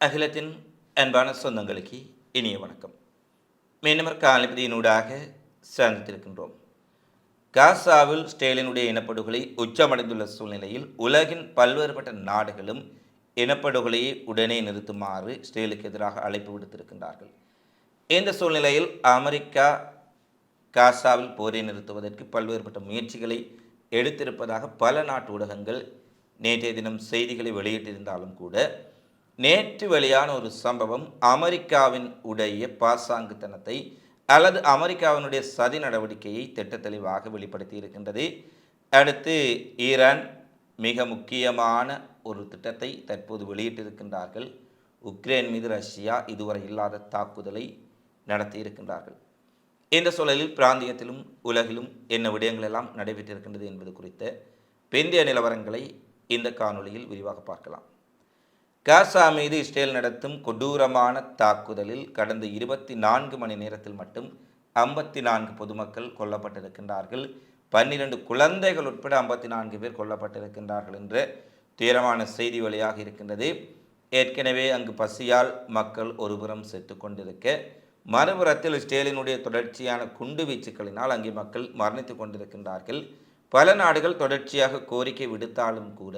அகிலத்தின் அன்பான சொந்தங்களுக்கு இனிய வணக்கம். மீனவர் காலிபதியினூடாக சந்தித்திருக்கின்றோம். காசாவில் ஸ்டேலினுடைய இனப்படுகொலை உச்சமடைந்துள்ள சூழ்நிலையில் உலகின் பல்வேறுபட்ட நாடுகளும் இனப்படுகொலையை உடனே நிறுத்துமாறு ஸ்டேலுக்கு எதிராக அழைப்பு விடுத்திருக்கின்றார்கள். இந்த சூழ்நிலையில் அமெரிக்கா காசாவில் போரை நிறுத்துவதற்கு பல்வேறுபட்ட முயற்சிகளை எடுத்திருப்பதாக பல நாட்டு ஊடகங்கள் நேற்றைய தினம் செய்திகளை வெளியிட்டிருந்தாலும் கூட நேற்று வெளியான ஒரு சம்பவம் அமெரிக்காவின் உடைய பாசாங்குத்தனத்தை அல்லது அமெரிக்காவினுடைய சதி நடவடிக்கையை திட்ட தெளிவாக வெளிப்படுத்தி இருக்கின்றது. அடுத்து ஈரான் மிக முக்கியமான ஒரு திட்டத்தை தற்போது வெளியிட்டிருக்கின்றார்கள். உக்ரைன் மீது ரஷ்யா இதுவரை இல்லாத தாக்குதலை நடத்தி இருக்கின்றார்கள். இந்த சூழலில் பிராந்தியத்திலும் உலகிலும் என்ன விடயங்கள் எல்லாம் நடைபெற்றிருக்கின்றது என்பது குறித்த பிந்தைய நிலவரங்களை இந்த காணொளியில் விரிவாக பார்க்கலாம். காசா மீது இஸ்ரேல் நடத்தும் கொடூரமான தாக்குதலில் கடந்த இருபத்தி நான்கு மணி நேரத்தில் மட்டும் ஐம்பத்தி நான்கு பொதுமக்கள் கொல்லப்பட்டிருக்கின்றார்கள். பன்னிரண்டு குழந்தைகள் உட்பட ஐம்பத்தி நான்கு பேர் கொல்லப்பட்டிருக்கின்றார்கள் என்ற துயரமான செய்தி வழியாக இருக்கின்றது. ஏற்கனவே அங்கு பசியால் மக்கள் ஒருபுறம் செத்து கொண்டிருக்க மறுபுறத்தில் இஸ்ரேலினுடைய தொடர்ச்சியான குண்டு வீச்சுக்களினால் அங்கே மக்கள் மரணித்து கொண்டிருக்கின்றார்கள். பல நாடுகள் தொடர்ச்சியாக கோரிக்கை விடுத்தாலும் கூட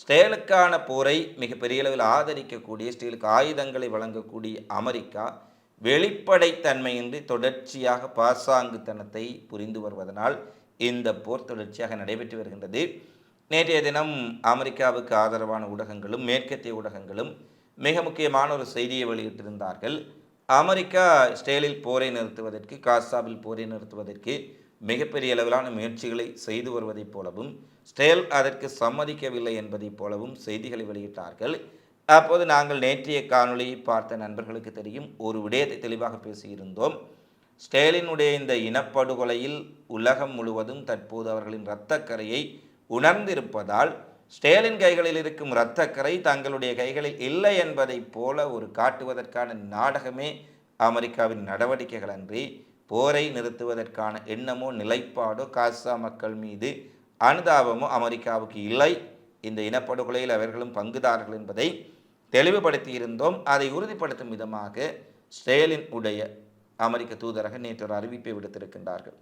ஸ்டேலுக்கான போரை மிகப்பெரிய அளவில் ஆதரிக்கக்கூடிய ஸ்டீலுக்கு ஆயுதங்களை வழங்கக்கூடிய அமெரிக்கா வெளிப்படைத்தன்மையின்றி தொடர்ச்சியாக பாசாங்குத்தனத்தை புரிந்து வருவதனால் இந்த போர் தொடர்ச்சியாக நடைபெற்று வருகின்றது. நேற்றைய தினம் அமெரிக்காவுக்கு ஆதரவான ஊடகங்களும் மேற்கத்திய ஊடகங்களும் மிக முக்கியமான ஒரு செய்தியை வெளியிட்டிருந்தார்கள். அமெரிக்கா ஸ்டேலில் போரை நிறுத்துவதற்கு காசாவில் போரை நிறுத்துவதற்கு மிகப்பெரிய அளவிலான முயற்சிகளை செய்து வருவதைப் போலவும் ஸ்டேல் அதற்கு சம்மதிக்கவில்லை என்பதைப் போலவும் செய்திகளை வெளியிட்டார்கள். அப்போது நாங்கள் நேற்றைய காணொளியை பார்த்த நண்பர்களுக்கு தெரியும் ஒரு விடயத்தை தெளிவாக பேசியிருந்தோம். ஸ்டேலினுடைய இந்த இனப்படுகொலையில் உலகம் முழுவதும் தற்போது அவர்களின் இரத்தக்கரையை உணர்ந்திருப்பதால் ஸ்டேலின் கைகளில் இருக்கும் இரத்தக்கரை தங்களுடைய கைகளில் இல்லை என்பதைப் போல ஒரு காட்டுவதற்கான நாடகமே அமெரிக்காவின் நடவடிக்கைகள் அன்றி போரை நிறுத்துவதற்கான எண்ணமோ நிலைப்பாடோ காசா மக்கள் மீது அனுதாபமோ அமெரிக்காவுக்கு இல்லை. இந்த இனப்படுகொலையில் அவர்களும் பங்குதாரர்கள் என்பதை தெளிவுபடுத்தியிருந்தோம். அதை உறுதிப்படுத்தும் விதமாக ஸ்டேலின் உடைய அமெரிக்க தூதரக நேற்று ஒரு அறிவிப்பை விடுத்திருக்கின்றார்கள்.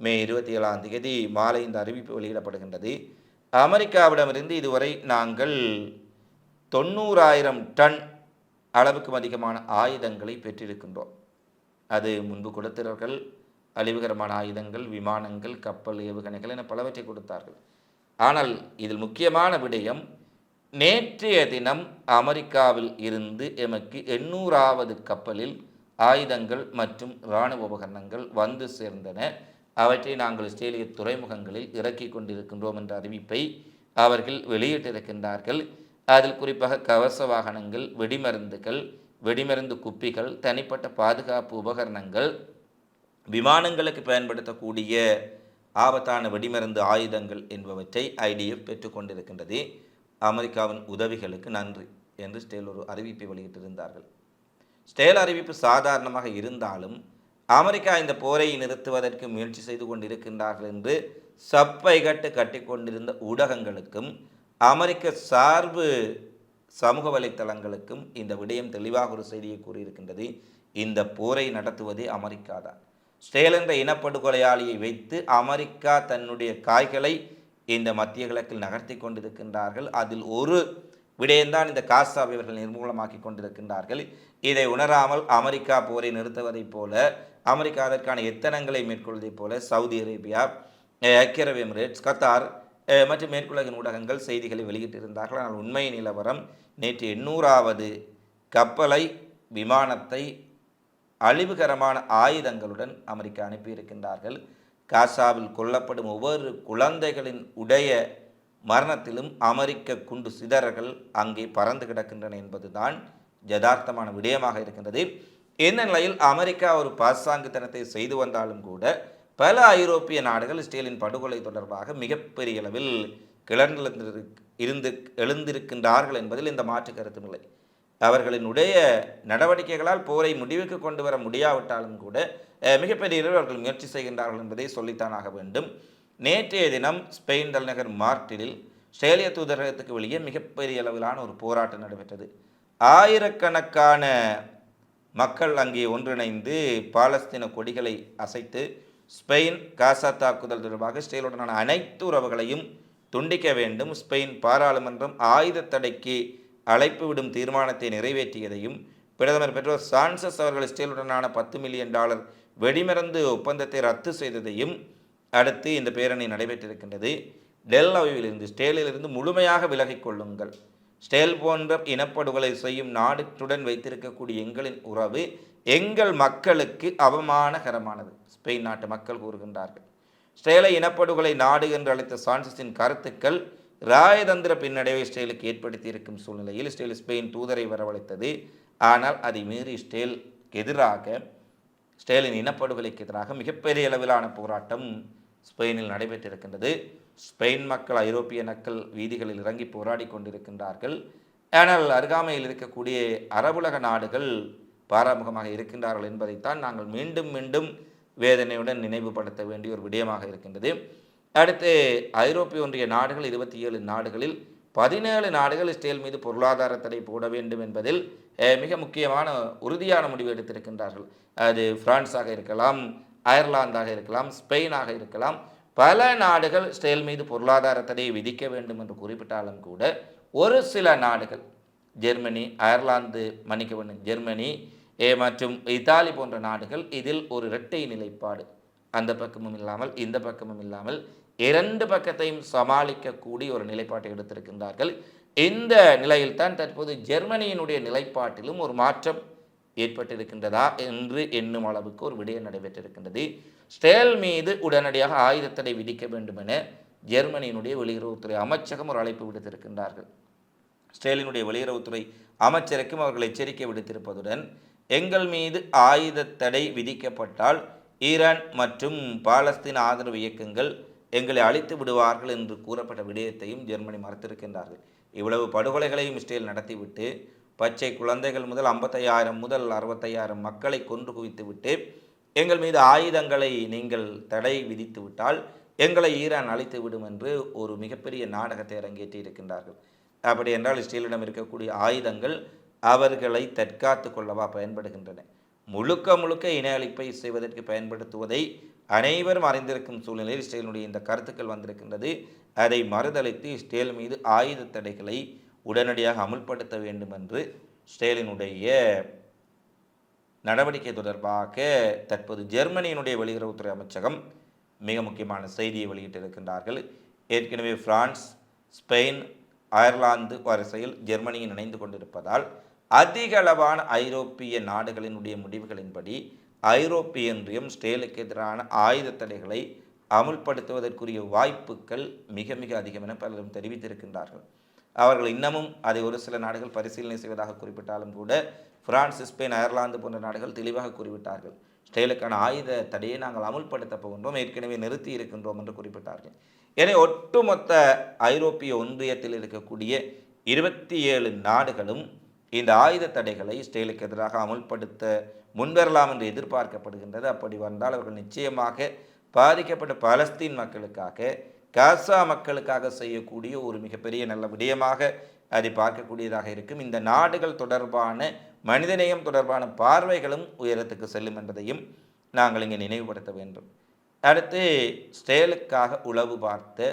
மே இருபத்தி ஏழாம் தேதி மாலை இந்த அறிவிப்பு வெளியிடப்படுகின்றது. அமெரிக்காவிடமிருந்து இதுவரை நாங்கள் தொண்ணூறாயிரம் டன் அளவுக்கும் அதிகமான ஆயுதங்களை பெற்றிருக்கின்றோம். அது முன்பு கொடுத்தவர்கள் அழிவுகரமான ஆயுதங்கள் விமானங்கள் கப்பல் ஏவுகணைகள் என பலவற்றை கொடுத்தார்கள். ஆனால் இதில் முக்கியமான விடயம் நேற்றைய தினம் அமெரிக்காவில் இருந்து எமக்கு எண்ணூறாவது கப்பலில் ஆயுதங்கள் மற்றும் இராணுவ உபகரணங்கள் வந்து சேர்ந்தன. அவற்றை நாங்கள் இஸ்ரேலிய துறைமுகங்களில் இறக்கி கொண்டிருக்கின்றோம் என்ற அறிவிப்பை அவர்கள் வெளியிட்டிருக்கின்றார்கள். அதில் குறிப்பாக கவச வாகனங்கள் வெடிமருந்துகள் வெடிமருந்து குப்பிகள் தனிப்பட்ட பாதுகாப்பு உபகரணங்கள் விமானங்களுக்கு பயன்படுத்தக்கூடிய ஆபத்தான வெடிமருந்து ஆயுதங்கள் என்பவற்றை ஐடிஎஃப் பெற்றுக்கொண்டிருக்கின்றது அமெரிக்காவின் உதவிகளுக்கு நன்றி என்று ஸ்டேல் ஒரு அறிவிப்பை வெளியிட்டிருந்தார்கள். ஸ்டேல் அறிவிப்பு சாதாரணமாக இருந்தாலும் அமெரிக்கா இந்த போரை நிறுத்துவதற்கு முயற்சி செய்து கொண்டிருக்கின்றார்கள் என்று சப்பை கட்டு கட்டிக்கொண்டிருந்த ஊடகங்களுக்கும் அமெரிக்க சார்பு சமூக வலைத்தளங்களுக்கும் இந்த விடயம் தெளிவாக ஒரு செய்தியை கூறியிருக்கின்றது. இந்த போரை நடத்துவதே அமெரிக்கா தான் ஸ்டேல் என்ற இனப்படுகொலையாளியை வைத்து அமெரிக்கா தன்னுடைய காய்களை இந்த மத்திய கிழக்கில் நகர்த்தி கொண்டிருக்கின்றார்கள். அதில் ஒரு விடயம்தான் இந்த காசாவை இவர்கள் நிர்மூலமாக்கி கொண்டிருக்கின்றார்கள். இதை உணராமல் அமெரிக்கா போரை நிறுத்துவதைப் போல அமெரிக்கா அதற்கான எத்தனங்களை மேற்கொள்வதைப் போல சவுதி அரேபியா ஐக்கிய அரபு எமிரேட்ஸ் கத்தார் மற்றும் மேற்குலகின் ஊடகங்கள் செய்திகளை வெளியிட்டிருந்தார்கள். ஆனால் உண்மை நிலவரம் நேற்று எண்ணூறாவது கப்பலை விமானத்தை அழிவுகரமான ஆயுதங்களுடன் அமெரிக்கா அனுப்பியிருக்கின்றார்கள். காசாவில் கொல்லப்படும் ஒவ்வொரு குழந்தைகளின் உடைய மரணத்திலும் அமெரிக்க குண்டு சிதறல்கள் அங்கே பறந்து கிடக்கின்றன என்பதுதான் யதார்த்தமான விடயமாக இருக்கின்றது. இந்த நிலையில் அமெரிக்கா ஒரு பாசாங்குத்தனத்தை செய்து வந்தாலும் கூட பல ஐரோப்பிய நாடுகள் இஸ்ரேலின் படுகொலை தொடர்பாக மிகப்பெரிய அளவில் கிளர்ந்து இருந்து எழுந்திருக்கின்றார்கள் என்பதில் இந்த மாற்று கருத்தும் இல்லை. அவர்களினுடைய நடவடிக்கைகளால் போரை முடிவுக்கு கொண்டு வர முடியாவிட்டாலும் கூட மிகப்பெரிய அளவில் அவர்கள் முயற்சி செய்கின்றார்கள் என்பதை சொல்லித்தான் ஆக வேண்டும். நேற்றைய தினம் ஸ்பெயின் தலைநகர் மார்டிலில் ஸ்ட்ரேலிய தூதரகத்துக்கு வெளியே மிகப்பெரிய அளவிலான ஒரு போராட்டம் நடைபெற்றது. ஆயிரக்கணக்கான மக்கள் அங்கே ஒன்றிணைந்து பாலஸ்தீன கொடிகளை அசைத்து ஸ்பெயின் காசா தாக்குதல் தொடர்பாக இஸ்ரேலுடனான அனைத்து உறவுகளையும் துண்டிக்க வேண்டும். ஸ்பெயின் பாராளுமன்றம் ஆயுத தடைக்கு அழைப்பு விடும் தீர்மானத்தை நிறைவேற்றியதையும் பிரதமர் பெட்ரோ சான்சஸ் அவர்கள் இஸ்ரேலுடனான பத்து மில்லியன் டாலர் வெடிமருந்து ஒப்பந்தத்தை ரத்து செய்ததையும் அடுத்து இந்த பேரணி நடைபெற்றிருக்கின்றது. டெல் அவிவிலிருந்து ஸ்டேலிலிருந்து முழுமையாக விலகிக் கொள்ளுங்கள். ஸ்டேல் போன்ற இனப்படுகொலை செய்யும் நாடுடன் வைத்திருக்கக்கூடிய எங்களின் உறவு எங்கள் மக்களுக்கு அவமானகரமானது ஸ்பெயின் நாட்டு மக்கள் கூறுகின்றார்கள். ஸ்டேலை இனப்படுகொலை நாடு என்று அழைத்த சான்சஸின் கருத்துக்கள் ராயதந்திர பின்னடைவை ஸ்டேலுக்கு ஏற்படுத்தி இருக்கும் சூழ்நிலையில் ஸ்டேல் ஸ்பெயின் தூதரை வரவழைத்தது. ஆனால் அதை மீறி ஸ்டேல் எதிராக ஸ்டேலின் இனப்படுகொலைக்கு எதிராக மிகப்பெரிய அளவிலான போராட்டம் ஸ்பெயினில் நடைபெற்றிருக்கின்றது. ஸ்பெயின் மக்கள் ஐரோப்பிய மக்கள் வீதிகளில் இறங்கி போராடி கொண்டிருக்கின்றார்கள். ஆனால் அருகாமையில் இருக்கக்கூடிய அரபுலக நாடுகள் பாராமுகமாக இருக்கின்றார்கள் என்பதைத்தான் நாங்கள் மீண்டும் மீண்டும் வேதனையுடன் நினைவுபடுத்த வேண்டிய ஒரு விடயமாக இருக்கின்றது. அடுத்து ஐரோப்பிய ஒன்றிய நாடுகள் இருபத்தி ஏழு நாடுகளில் பதினேழு நாடுகள் இஸ்ரேல் மீது பொருளாதார தடை போட வேண்டும் என்பதில் மிக முக்கியமான உறுதியான முடிவு எடுத்திருக்கின்றார்கள். அது பிரான்ஸாக இருக்கலாம் அயர்லாந்தாக இருக்கலாம் ஸ்பெயினாக இருக்கலாம். பல நாடுகள் இஸ்ரேல் மீது பொருளாதார தடையை விதிக்க வேண்டும் என்று குறிப்பிட்டாலும் கூட ஒரு சில நாடுகள் ஜெர்மனி அயர்லாந்து மன்னிக்க வேண்டும் ஜெர்மனி மற்றும் இத்தாலி போன்ற நாடுகள் இதில் ஒரு இரட்டை நிலைப்பாடு. அந்த பக்கமும் இல்லாமல் இந்த பக்கமும் இல்லாமல் இரண்டு பக்கத்தையும் சமாளிக்கக்கூடிய ஒரு நிலைப்பாட்டை எடுத்திருக்கின்றார்கள். இந்த நிலையில்தான் தற்போது ஜெர்மனியினுடைய நிலைப்பாட்டிலும் ஒரு மாற்றம் ஏற்பட்டிருக்கின்றதா என்று எண்ணும் அளவுக்கு ஒரு விடயம் நடைபெற்றிருக்கின்றது. ஸ்டேல் மீது உடனடியாக ஆயுதத்தடை விதிக்க வேண்டும் என ஜெர்மனியினுடைய வெளியுறவுத்துறை அமைச்சகம் ஒரு அழைப்பு விடுத்திருக்கின்றார்கள். ஸ்டேலினுடைய வெளியுறவுத்துறை அமைச்சருக்கும் அவர்கள் எச்சரிக்கை விடுத்திருப்பதுடன் எங்கள் மீது ஆயுத தடை விதிக்கப்பட்டால் ஈரான் மற்றும் பாலஸ்தீன் ஆதரவு இயக்கங்கள் எங்களை அழித்து விடுவார்கள் என்று கூறப்பட்ட விடயத்தையும் ஜெர்மனி மறுத்திருக்கின்றார்கள். இவ்வளவு படுகொலைகளையும் இஸ்ரேல் நடத்திவிட்டு பச்சை குழந்தைகள் முதல் ஐம்பத்தையாயிரம் முதல் அறுபத்தையாயிரம் மக்களை கொன்று குவித்துவிட்டு எங்கள் மீது ஆயுதங்களை நீங்கள் தடை விதித்து விட்டால் எங்களை ஈரான் அழித்து விடும் என்று ஒரு மிகப்பெரிய நாடகத்தை அரங்கேற்றி இருக்கின்றார்கள் அப்படி என்றால் இஸ்ரேலிடம் இருக்கக்கூடிய ஆயுதங்கள் அவர்களை தற்காத்து கொள்ளவா பயன்படுகின்றன. முழுக்க முழுக்க இன அழிப்பை செய்வதற்கு பயன்படுத்துவதை அனைவரும் அறிந்திருக்கும் சூழ்நிலையில் இஸ்ரேலினுடைய இந்த கருத்துக்கள் வந்திருக்கின்றது. அதை மறுதளித்து இஸ்ரேல் மீது ஆயுத தடைகளை உடனடியாக அமுல்படுத்த வேண்டும் என்று இஸ்ரேலினுடைய நடவடிக்கை தொடர்பாக தற்போது ஜெர்மனியினுடைய வெளியுறவுத்துறை அமைச்சகம் மிக முக்கியமான செய்தியை வெளியிட்டிருக்கின்றார்கள். ஏற்கனவே பிரான்ஸ் ஸ்பெயின் அயர்லாந்து வரிசையில் ஜெர்மனியின் இணைந்து கொண்டிருப்பதால் அதிக அளவான ஐரோப்பிய நாடுகளினுடைய முடிவுகளின்படி ஐரோப்பிய ஒன்றியம் ஸ்டேலுக்கு எதிரான ஆயுத தடைகளை அமுல்படுத்துவதற்குரிய வாய்ப்புகள் மிக மிக அதிகம் என பலரும் தெரிவித்திருக்கின்றார்கள். அவர்கள் இன்னமும் அதை ஒரு சில நாடுகள் பரிசீலனை செய்வதாக குறிப்பிட்டாலும் கூட பிரான்ஸ் ஸ்பெயின் அயர்லாந்து போன்ற நாடுகள் தெளிவாக குறிப்பிட்டார்கள் ஸ்டேலுக்கான ஆயுத தடையை நாங்கள் அமுல்படுத்தப் போகின்றோம் ஏற்கனவே நிறுத்தி இருக்கின்றோம் என்று குறிப்பிட்டார்கள். எனவே ஒட்டுமொத்த ஐரோப்பிய ஒன்றியத்தில் இருக்கக்கூடிய இருபத்தி ஏழு நாடுகளும் இந்த ஆயுத தடைகளை இஸ்ரேலுக்கு எதிராக அமுல்படுத்த முன்வரலாம் என்று எதிர்பார்க்கப்படுகின்றது. அப்படி வந்தால் அவர்கள் நிச்சயமாக பாதிக்கப்பட்ட பலஸ்தீன் மக்களுக்காக காசா மக்களுக்காக செய்யக்கூடிய ஒரு மிகப்பெரிய நல்ல விடயமாக அதை பார்க்கக்கூடியதாக இருக்கும். இந்த நாடுகள் தொடர்பான மனிதநேயம் தொடர்பான பார்வைகளும் உயரத்துக்கு செல்லும் என்பதையும் நாங்கள் இங்கே நினைவுபடுத்த வேண்டும். அடுத்து ஸ்டேலுக்காக உளவு பார்த்த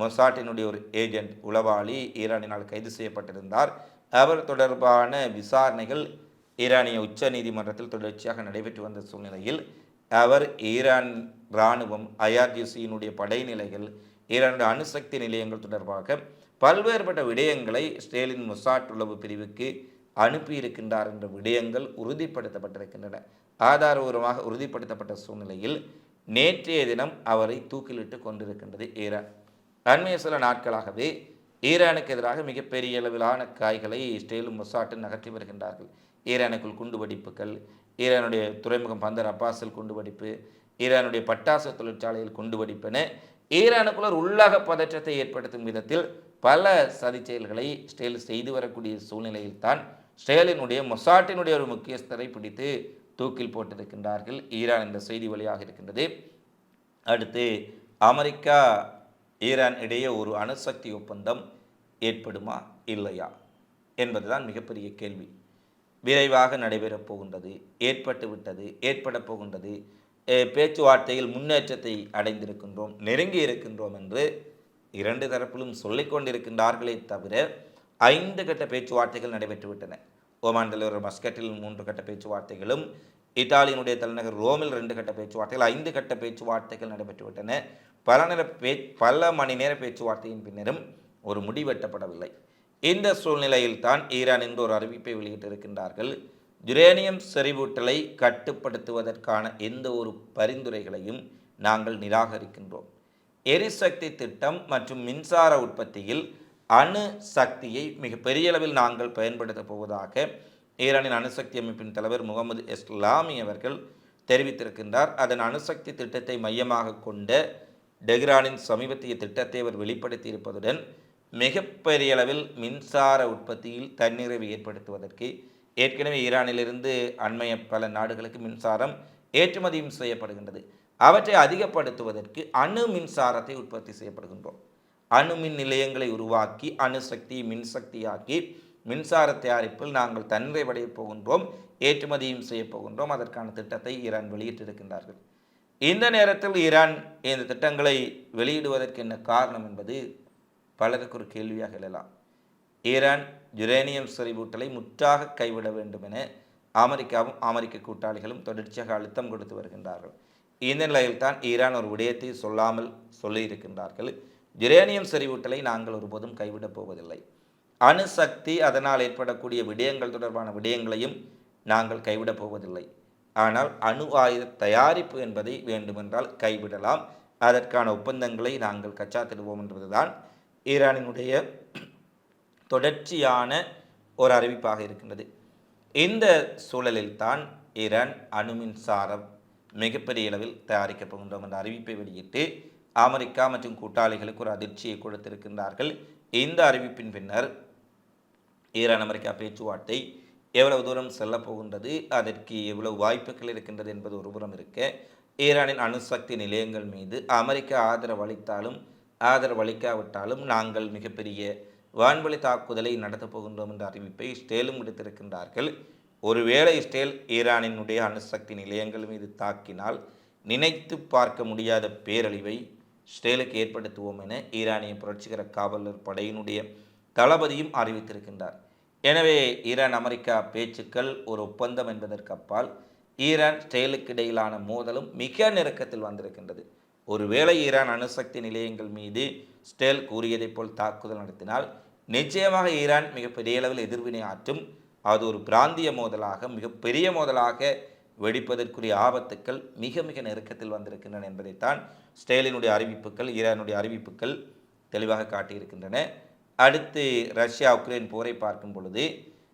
மொசாட்டினுடைய ஒரு ஏஜென்ட் உளவாளி ஈரானினால் கைது செய்யப்பட்டிருந்தார். அவர் தொடர்பான விசாரணைகள் ஈரானிய உச்ச நீதிமன்றத்தில் தொடர்ச்சியாக நடைபெற்று வந்த சூழ்நிலையில் அவர் ஈரான் இராணுவம் ஐஆர்ஜிசியினுடைய படைநிலைகள் ஈரானுடைய அணுசக்தி நிலையங்கள் தொடர்பாக பல்வேறுபட்ட விடயங்களை ஸ்டேலின் மொசாட் உளவு பிரிவுக்கு அனுப்பியிருக்கின்றார் என்ற விடயங்கள் உறுதிப்படுத்தப்பட்டிருக்கின்றன. ஆதாரபூர்வமாக உறுதிப்படுத்தப்பட்ட சூழ்நிலையில் நேற்றைய தினம் அவரை தூக்கிலிட்டு கொண்டிருக்கின்றது ஈரான். அண்மைய சில நாட்களாகவே ஈரானுக்கு எதிராக மிகப்பெரிய அளவிலான காய்களை இஸ்ரேலும் மொசாட்டும் நகர்த்தி வருகின்றார்கள். ஈரானுக்குள் குண்டு வெடிப்புகள் ஈரானுடைய துறைமுகம் பந்தர் அப்பாஸில் குண்டுவெடிப்பு ஈரானுடைய பட்டாசு தொழிற்சாலையில் குண்டுவெடிப்பென ஈரானுக்குள்ள உள்ளாக பதற்றத்தை ஏற்படுத்தும் விதத்தில் பல சதி செயல்களை ஸ்டேல் செய்து வரக்கூடிய சூழ்நிலையில் தான் ஸ்டேலினுடைய மொசாட்டினுடைய ஒரு முக்கியஸ்தரை பிடித்து தூக்கில் போட்டிருக்கின்றார்கள். ஈரான் என்ற செய்தி வழியாக இருக்கின்றது. அடுத்து அமெரிக்கா ஈரான் இடையே ஒரு அணுசக்தி ஒப்பந்தம் ஏற்படுமா இல்லையா என்பதுதான் மிகப்பெரிய கேள்வி. விரைவாக நடைபெறப் போகின்றது ஏற்பட்டு விட்டது ஏற்பட போகின்றது. பேச்சுவார்த்தையில் முன்னேற்றத்தை அடைந்திருக்கின்றோம் நெருங்கி இருக்கின்றோம் என்று இரண்டு தரப்பிலும் சொல்லிக்கொண்டிருக்கின்றார்களே தவிர ஐந்து கட்ட பேச்சுவார்த்தைகள் நடைபெற்றுவிட்டன ஓமான் தலைவர் மஸ்கட்டில் மூன்று கட்ட பேச்சுவார்த்தைகளும் இத்தாலியினுடைய தலைநகர் ரோமில் ரெண்டு கட்ட பேச்சுவார்த்தைகள் ஐந்து கட்ட பேச்சுவார்த்தைகள் நடைபெற்றுவிட்டன பல நேர பே பல மணி நேர பேச்சுவார்த்தையின் பின்னரும் ஒரு முடிவெட்டப்படவில்லை இந்த சூழ்நிலையில் தான் ஈரான் ஒரு அறிவிப்பை வெளியிட்டிருக்கின்றார்கள். யுரேனியம் செறிவூட்டலை கட்டுப்படுத்துவதற்கான எந்த ஒரு பரிந்துரைகளையும் நாங்கள் நிராகரிக்கின்றோம். எரிசக்தி திட்டம் மற்றும் மின்சார உற்பத்தியில் அணு சக்தியை மிக பெரிய அளவில் நாங்கள் பயன்படுத்தப் போவதாக ஈரானின் அணுசக்தி அமைப்பின் தலைவர் முகமது இஸ்லாமி அவர்கள் தெரிவித்திருக்கின்றார். அதன் அணுசக்தி திட்டத்தை மையமாக கொண்ட டெஹ்ரானின் சமீபத்திய திட்டத்தை அவர் வெளிப்படுத்தியிருப்பதுடன் மிகப்பெரிய அளவில் மின்சார உற்பத்தியில் தன்னிறைவு ஏற்படுத்துவதற்கு ஏற்கனவே ஈரானிலிருந்து அண்மைய பல நாடுகளுக்கு மின்சாரம் ஏற்றுமதியும் செய்யப்படுகின்றது. அவற்றை அதிகப்படுத்துவதற்கு அணு மின்சாரத்தை உற்பத்தி செய்யப்படுகின்றோம். அணு மின் நிலையங்களை உருவாக்கி அணுசக்தி மின்சக்தியாக்கி மின்சார தயாரிப்பில் நாங்கள் தன்னிறைவடையப் போகின்றோம் ஏற்றுமதியும் செய்ய போகின்றோம். அதற்கான திட்டத்தை ஈரான் வெளியிட்டிருக்கின்றார்கள். இந்த நேரத்தில் ஈரான் இந்த திட்டங்களை வெளியிடுவதற்கு என்ன காரணம் என்பது பலருக்கு ஒரு கேள்வியாக எழலாம். ஈரான் யுரேனியம் செறிவூட்டலை முற்றாக கைவிட வேண்டும் என அமெரிக்காவும் அமெரிக்க கூட்டாளிகளும் தொடர்ச்சியாக அழுத்தம் கொடுத்து வருகின்றார்கள். இந்த நிலையில்தான் ஈரான் ஒரு விடயத்தை சொல்லாமல் சொல்லியிருக்கின்றார்கள். யுரேனியம் செறிவூட்டலை நாங்கள் ஒருபோதும் கைவிடப் போவதில்லை. அணுசக்தி அதனால் ஏற்படக்கூடிய விடயங்கள் தொடர்பான விடயங்களையும் நாங்கள் கைவிடப் போவதில்லை. ஆனால் அணு ஆயுத தயாரிப்பு என்பதை வேண்டுமென்றால் கைவிடலாம். அதற்கான ஒப்பந்தங்களை நாங்கள் கச்சாத்திடுவோம் என்பதுதான் ஈரானினுடைய தொடர்ச்சியான ஒரு அறிவிப்பாக இருக்கின்றது. இந்த சூழலில்தான் ஈரான் அணு மின்சாரம் மிகப்பெரிய அளவில் தயாரிக்கப் போகின்றோம் என்ற அறிவிப்பை வெளியிட்டு அமெரிக்கா மற்றும் கூட்டாளிகளுக்கு ஒரு அதிர்ச்சியை கொடுத்திருக்கின்றார்கள். இந்த அறிவிப்பின் பின்னர் ஈரான் அமெரிக்கா பேச்சுவார்த்தை எவ்வளவு தூரம் செல்லப் போகின்றது அதற்கு எவ்வளவு வாய்ப்புகள் இருக்கின்றது என்பது ஒருபுறம் இருக்க ஈரானின் அணுசக்தி நிலையங்கள் மீது அமெரிக்கா ஆதரவு அளித்தாலும் ஆதரவு அளிக்காவிட்டாலும் நாங்கள் மிகப்பெரிய வான்வழி தாக்குதலை நடத்தப் போகின்றோம் என்ற அறிவிப்பை ஸ்டேலும் விடுத்திருக்கின்றார்கள். ஒருவேளை ஸ்டேல் ஈரானினுடைய அணுசக்தி நிலையங்கள் மீது தாக்கினால் நினைத்து பார்க்க முடியாத பேரழிவை ஸ்டேலுக்கு ஏற்படுத்துவோம் என ஈரானிய புரட்சிகர காவலர் படையினுடைய தளபதியும் அறிவித்திருக்கின்றார். எனவே ஈரான் அமெரிக்கா பேச்சுக்கள் ஒரு ஒப்பந்தம் என்பதற்கு அப்பால் ஈரான் ஸ்டெயிலுக்கு இடையிலான மோதலும் மிக நெருக்கத்தில் வந்திருக்கின்றது. ஒருவேளை ஈரான் அணுசக்தி நிலையங்கள் மீது ஸ்டேல் கூறியதைப் போல் தாக்குதல் நடத்தினால் நிச்சயமாக ஈரான் மிகப்பெரிய அளவில் எதிர்வினை ஆற்றும். அது ஒரு பிராந்திய மோதலாக மிகப்பெரிய மோதலாக வெடிப்பதற்குரிய ஆபத்துக்கள் மிக மிக நெருக்கத்தில் வந்திருக்கின்றன என்பதைத்தான் ஸ்டேலினுடைய அறிவிப்புகள் ஈரானுடைய அறிவிப்புகள் தெளிவாக காட்டியிருக்கின்றன. அடுத்து ரஷ்யா உக்ரைன் போரை பார்க்கும் பொழுது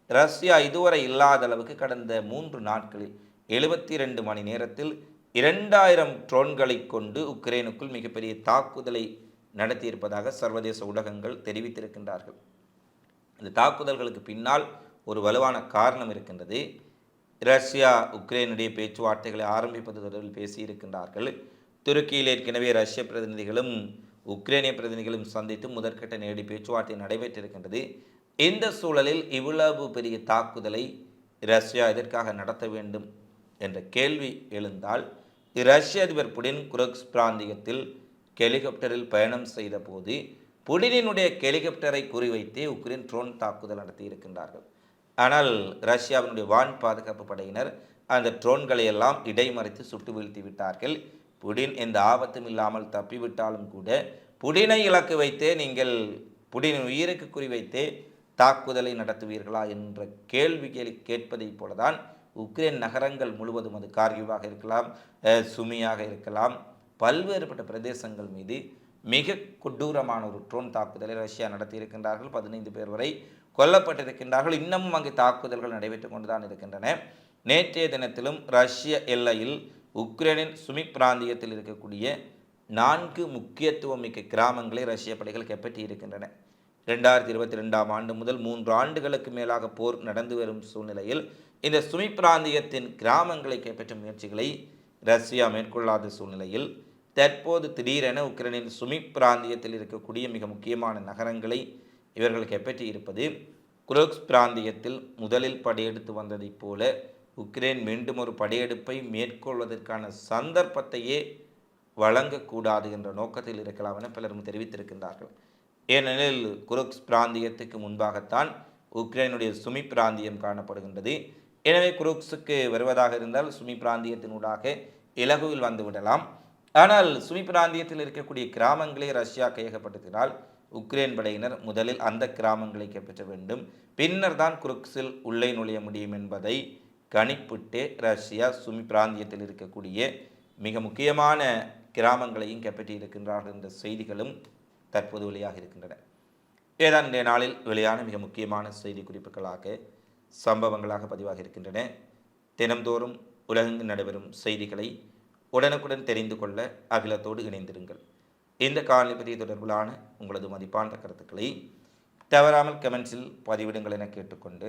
ரஷ்யா இதுவரை இல்லாத அளவுக்கு கடந்த மூன்று நாட்களில் எழுபத்தி ரெண்டு மணி நேரத்தில் இரண்டாயிரம் ட்ரோன்களை கொண்டு உக்ரைனுக்குள் மிகப்பெரிய தாக்குதலை நடத்தியிருப்பதாக சர்வதேச ஊடகங்கள் தெரிவித்திருக்கின்றார்கள். இந்த தாக்குதல்களுக்கு பின்னால் ஒரு வலுவான காரணம் இருக்கின்றது. ரஷ்யா உக்ரைனுடைய பேச்சுவார்த்தைகளை ஆரம்பிப்பது தொடர்பில் பேசியிருக்கின்றார்கள். துருக்கியில் ஏற்கனவே ரஷ்ய பிரதிநிதிகளும் உக்ரைனிய பிரதிநிதிகளும் சந்தித்து முதற்கட்ட நேரடி பேச்சுவார்த்தை நடைபெற்றிருக்கின்றது. இந்த சூழலில் இவ்வளவு பெரிய தாக்குதலை ரஷ்யா எதற்காக நடத்த வேண்டும் என்ற கேள்வி எழுந்தால் ரஷ்ய அதிபர் புடின் குரக்ஸ் பிராந்தியத்தில் ஹெலிகாப்டரில் பயணம் செய்த போது புடினினுடைய ஹெலிகாப்டரை குறிவைத்தே உக்ரைன் ட்ரோன் தாக்குதல் நடத்தியிருக்கின்றார்கள். ஆனால் ரஷ்யாவினுடைய வான் பாதுகாப்பு படையினர் அந்த ட்ரோன்களை எல்லாம் இடைமறைத்து சுட்டு வீழ்த்தி விட்டார்கள். புடின் எந்த ஆபத்தும் இல்லாமல் தப்பிவிட்டாலும் கூட புடினை இலக்கு வைத்தே நீங்கள் புடினின் உயிருக்கு குறிவைத்தே தாக்குதலை நடத்துவீர்களா என்ற கேள்விகளை கேட்பதைப் போலதான் உக்ரைன் நகரங்கள் முழுவதும் அது கார்கிவாக இருக்கலாம் சுமியாக இருக்கலாம். பல்வேறுபட்ட பிரதேசங்கள் மீது மிக கொடூரமான ஒரு ட்ரோன் தாக்குதலை ரஷ்யா நடத்தியிருக்கின்றார்கள் பதினைந்து பேர் வரை கொல்லப்பட்டிருக்கின்றார்கள். இன்னமும் அங்கு தாக்குதல்கள் நடைபெற்று கொண்டுதான் இருக்கின்றன. நேற்றைய தினத்திலும் ரஷ்ய எல்லையில் உக்ரைனின் சுமி பிராந்தியத்தில் இருக்கக்கூடிய நான்கு முக்கியத்துவம் மிக்க கிராமங்களை ரஷ்ய படைகள் கைப்பற்றி இருக்கின்றன ரெண்டாயிரத்தி இருபத்தி ரெண்டாம் ஆண்டு முதல் மூன்று ஆண்டுகளுக்கு மேலாக போர் நடந்து வரும் சூழ்நிலையில் இந்த சுமி பிராந்தியத்தின் கிராமங்களை கைப்பற்றும் முயற்சிகளை ரஷ்யா மேற்கொள்ளாத சூழ்நிலையில் தற்போது திடீரென உக்ரைனின் சுமி பிராந்தியத்தில் இருக்கக்கூடிய மிக முக்கியமான நகரங்களை இவர்கள் கைப்பற்றி இருப்பது குரோக்ஸ் பிராந்தியத்தில் முதலில் படையெடுத்து வந்ததைப் போல உக்ரைன் மீண்டும் ஒரு படையெடுப்பை மேற்கொள்வதற்கான சந்தர்ப்பத்தையே வழங்கக்கூடாது என்ற நோக்கத்தில் இருக்கலாம் என பலரும் தெரிவித்திருக்கின்றார்கள். ஏனெனில் குருக்ஸ் பிராந்தியத்துக்கு முன்பாகத்தான் உக்ரைனுடைய சுமி பிராந்தியம் காணப்படுகின்றது. எனவே குருக்ஸுக்கு வருவதாக இருந்தால் சுமி பிராந்தியத்தினூடாக இலகுவில் வந்துவிடலாம் ஆனால் சுமி பிராந்தியத்தில் இருக்கக்கூடிய கிராமங்களை ரஷ்யா கையகப்படுத்தினால் உக்ரைன் படையினர் முதலில் அந்த கிராமங்களை கைப்பற்ற வேண்டும். பின்னர் தான் குருக்ஸில் உள்ளே நுழைய முடியும் என்பதை கணிப்பிட்டு ரஷ்யா சுமி பிராந்தியத்தில் இருக்கக்கூடிய மிக முக்கியமான கிராமங்களையும் கைப்பற்றி இருக்கின்றார்கள் என்ற செய்திகளும் தற்போது வெளியாக இருக்கின்றன. ஏதான் இன்றைய நாளில் வெளியான மிக முக்கியமான செய்தி குறிப்புகளாக சம்பவங்களாக பதிவாக இருக்கின்றன. தினம்தோறும் உலகெங்கு நடைபெறும் செய்திகளை உடனுக்குடன் தெரிந்து கொள்ள அகிலத்தோடு இணைந்திருங்கள். இந்த காலனி பற்றி தொடர்பிலான உங்களது மதிப்பான கருத்துக்களை தவறாமல் கமெண்ட்ஸில் பதிவிடுங்கள் என கேட்டுக்கொண்டு